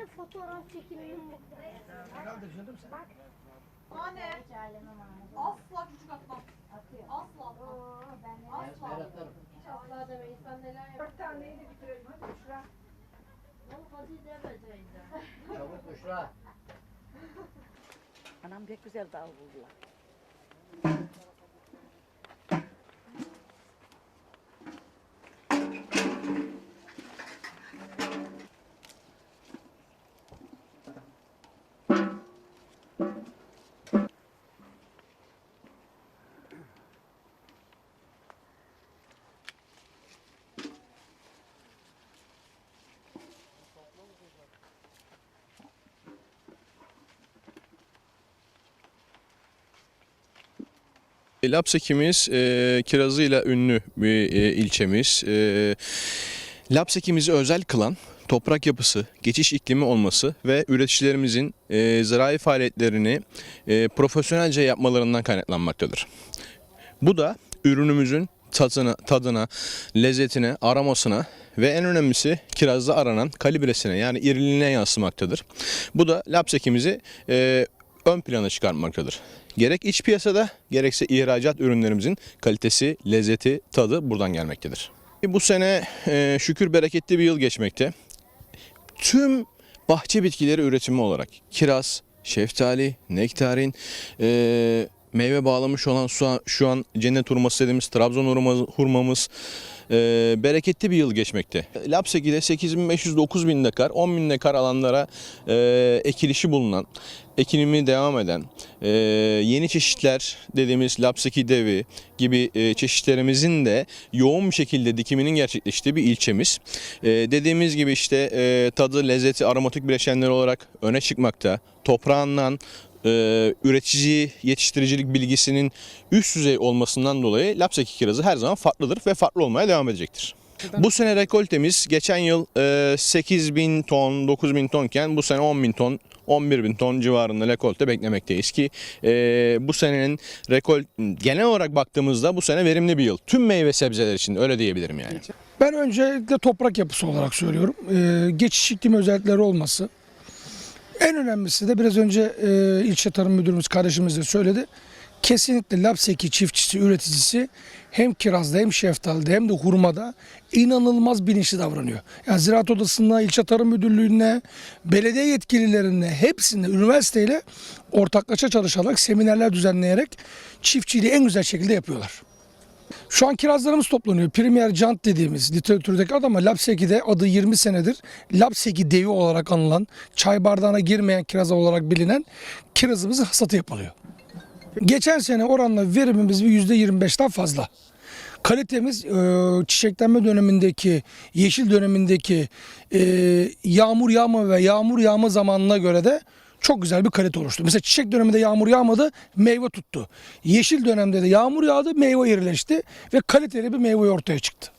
Yine fotoğraf çekileyim. Anne asla küçük atmam. Asla atmam. Asla. Asla demeyiz. Sen neler yap? Dört taneyi de bitirelim hadi Büşra. Çabuk Büşra. Anam pek güzel dal buldular. Lapsekimiz e, kirazıyla ünlü bir e, ilçemiz. E, Lapsekimizi özel kılan toprak yapısı, geçiş iklimi olması ve üreticilerimizin e, zirai faaliyetlerini e, profesyonelce yapmalarından kaynaklanmaktadır. Bu da ürünümüzün tadına, tadına, lezzetine, aromasına ve en önemlisi kirazda aranan kalibresine yani iriliğine yansımaktadır. Bu da lapsekimizi e, ön plana çıkarmaktadır. Gerek iç piyasada gerekse ihracat ürünlerimizin kalitesi, lezzeti, tadı buradan gelmektedir. Bu sene e, şükür bereketli bir yıl geçmekte. Tüm bahçe bitkileri üretimi olarak kiraz, şeftali, nektarin, e, meyve bağlamış olan şu an, cennet hurması dediğimiz Trabzon hurma- hurmamız e, bereketli bir yıl geçmekte. Lapseki'de 8500-9000 dekar, 10 bin dekar alanlara ekilişi bulunan, ekilimi devam eden, e, yeni çeşitler dediğimiz Lapseki devi gibi e, çeşitlerimizin de yoğun bir şekilde dikiminin gerçekleştiği bir ilçemiz. E, dediğimiz gibi işte e, tadı, lezzeti, aromatik bileşenler olarak öne çıkmakta. Toprağından e, üretici yetiştiricilik bilgisinin üst düzey olmasından dolayı Lapseki kirazı her zaman farklıdır ve farklı olmaya devam edecektir. Bu sene rekoltemiz geçen yıl e, 8 bin ton, 9 bin tonken bu sene 10 bin ton, 11 bin ton civarında rekolte beklemekteyiz ki e, bu senenin rekol genel olarak baktığımızda bu sene verimli bir yıl. Tüm meyve sebzeler için öyle diyebilirim yani. Ben öncelikle toprak yapısı olarak söylüyorum. Ee, geçiş iklim özellikleri olması. En önemlisi de biraz önce e, ilçe tarım müdürümüz kardeşimiz de söyledi. Kesinlikle Lapseki çiftçisi, üreticisi hem kirazda hem şeftalide hem de hurmada inanılmaz bilinçli davranıyor. Yani Ziraat Odası'na, ilçe tarım müdürlüğüne, belediye yetkililerine hepsinde üniversiteyle ortaklaşa çalışarak seminerler düzenleyerek çiftçiliği en güzel şekilde yapıyorlar. Şu an kirazlarımız toplanıyor. Premier Cant dediğimiz literatürdeki adı ama Lapseki'de adı 20 senedir Lapseki devi olarak anılan, çay bardağına girmeyen kiraz olarak bilinen kirazımızın hasatı yapılıyor. Geçen sene oranla verimimiz bir %25'ten fazla. Kalitemiz e, çiçeklenme dönemindeki, yeşil dönemindeki e, yağmur yağma ve yağmur yağma zamanına göre de çok güzel bir kalite oluştu. Mesela çiçek döneminde yağmur yağmadı, meyve tuttu. Yeşil dönemde de yağmur yağdı, meyve irileşti ve kaliteli bir meyve ortaya çıktı.